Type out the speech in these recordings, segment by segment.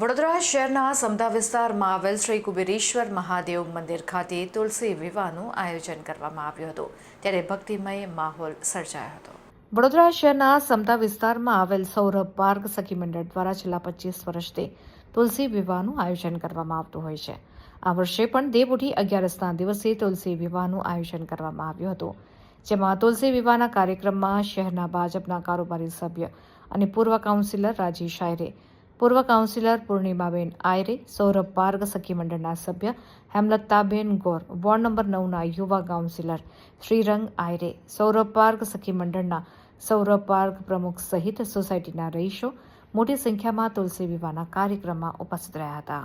વડોદરા શહેરના સમદા વિસ્તારમાં આવેલ શ્રી કુબેરેશ્વર મહાદેવ મંદિર ખાતે તુલસી વિવાહનું આયોજન કરવામાં આવ્યું હતું. ત્યારે ભક્તિમય માહોલ સર્જાયો હતો. વડોદરા શહેરના સમતા વિસ્તારમાં આવેલ સૌરભ પાર્ક સખી મંડળ દ્વારા છેલ્લા પચીસ વર્ષથી તુલસી વિવાહનું આયોજન કરવામાં આવતું હોય છે. આ વર્ષે પણ દેવઉઠી અગિયારસના દિવસે તુલસી વિવાહનું આયોજન કરવામાં આવ્યું હતું. જેમાં તુલસી વિવાહના કાર્યક્રમમાં શહેરના ભાજપના કારોબારી સભ્ય અને પૂર્વ કાઉન્સિલર રાજી આયરે પૂર્વ કાઉન્સિલર પૂર્ણિમાબેન આયરે, સૌરભ પાર્ક સખી મંડળના સભ્ય હેમલતાબેન ગોર, વોર્ડ નંબર નવના યુવા કાઉન્સિલર શ્રીરંગ આયરે, સૌરભ પાર્ક સખી મંડળના સૌરભ પાર્ક પ્રમુખ સહિત સોસાયટીના રહીશો મોટી સંખ્યામાં તુલસી વિવાહના કાર્યક્રમમાં ઉપસ્થિત રહ્યા હતા.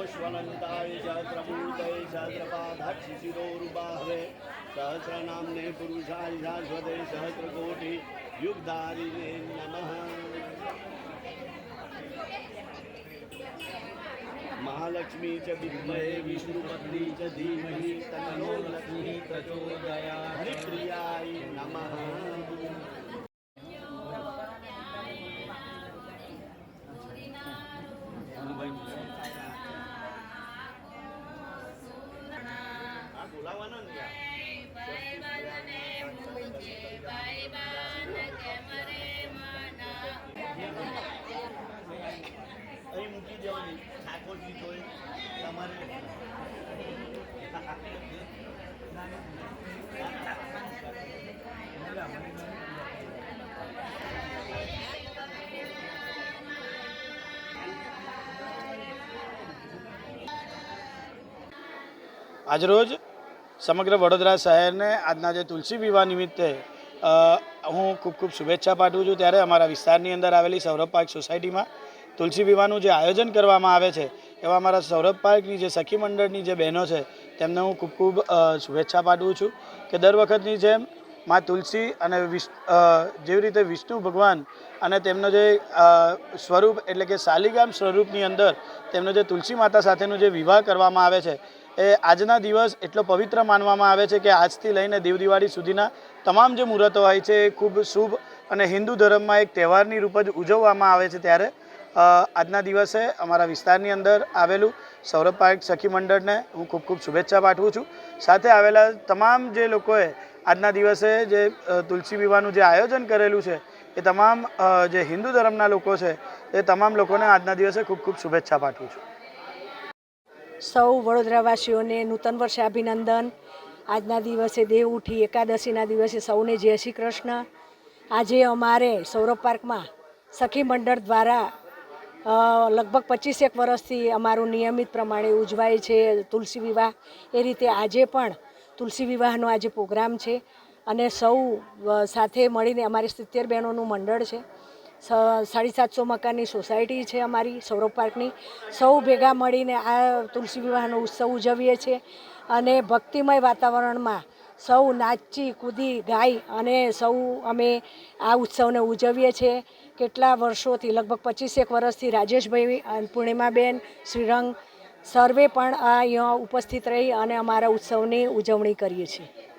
નમોશ્વનંતાય સહસ્રમૂર્તય સહસ્રપાધાક્ષિશિરોરુબાહવે સહસ્રનામ્ને પુરુષાય શાશ્વતે સહસ્રકોટિ યુગધારિણે નમઃ મહાલક્ષ્મી ચ વિદ્મહે વિષ્ણુપત્ની ચ ધીમહિ તન્નો લક્ષ્મી પ્રચોદયા હરિપ્રિયાય નમઃ બોલાવાના ને. અહીં મૂકી દેવાની ઠાકોરજી તો તમારે આજરોજ સમગ્ર વડોદરા શહેરને આજના જે તુલસી વિવાહ નિમિત્તે હું ખૂબ ખૂબ શુભેચ્છા પાઠવું છું. ત્યારે અમારા વિસ્તારની અંદર આવેલી સૌરભ પાર્ક સોસાયટીમાં તુલસી વિવાહનું જે આયોજન કરવામાં આવે છે, એવા અમારા સૌરભ પાર્કની જે સખી મંડળની જે બહેનો છે, તેમને હું ખૂબ ખૂબ શુભેચ્છા પાઠવું છું કે દર વખતની જેમ માં તુલસી અને જેવી રીતે વિષ્ણુ ભગવાન અને તેમનો જે સ્વરૂપ એટલે કે શાલિગ્રામ સ્વરૂપની અંદર તેમનો જે તુલસી માતા સાથેનો જે વિવાહ કરવામાં આવે છે, એ આજના દિવસ એટલો પવિત્ર માનવામાં આવે છે કે આજથી લઈને દેવ દિવાળી સુધીના તમામ જે મુહૂર્તો હોય છે એ ખૂબ શુભ અને હિન્દુ ધર્મમાં એક તહેવારની રૂપ જ ઉજવવામાં આવે છે ત્યારે આજના દિવસે અમારા વિસ્તારની અંદર આવેલું સૌરભ પાર્ક સખી મંડળને હું ખૂબ ખૂબ શુભેચ્છા પાઠવું છું. સાથે આવેલા તમામ જે લોકોએ આજના દિવસે જે તુલસી વિવાહનું જે આયોજન કરેલું છે, એ તમામ જે હિન્દુ ધર્મના લોકો છે, એ તમામ લોકોને આજના દિવસે ખૂબ ખૂબ શુભેચ્છા પાઠવું છું. સૌ વડોદરાવાસીઓને નૂતન વર્ષે અભિનંદન. આજના દિવસે દેવ ઉઠી, એકાદશીના દિવસે સૌને જય શ્રી કૃષ્ણ. આજે અમારે સૌરભ પાર્કમાં સખી મંડળ દ્વારા લગભગ પચીસેક વર્ષથી અમારું નિયમિત પ્રમાણે ઉજવાય છે તુલસી વિવાહ. એ રીતે આજે પણ તુલસી વિવાહનો આજે પ્રોગ્રામ છે અને સૌ સાથે મળીને અમારી સિત્તેર બહેનોનું મંડળ છે. સાડી સાતસો મકાનની સોસાયટી છે અમારી, સૌરભ પાર્કની. સૌ ભેગા મળીને આ તુલસી વિવાહનો ઉત્સવ ઉજવીએ છીએ અને ભક્તિમય વાતાવરણમાં સૌ નાચી, કૂદી, ગાઈ અને સૌ અમે આ ઉત્સવને ઉજવીએ છીએ. કેટલા વર્ષોથી, લગભગ પચીસેક વર્ષથી રાજેશભાઈ પૂર્ણિમાબેન, શ્રીરંગ સર્વે પણ અહીંયા ઉપસ્થિત રહી અને અમારા ઉત્સવની ઉજવણી કરીએ છીએ.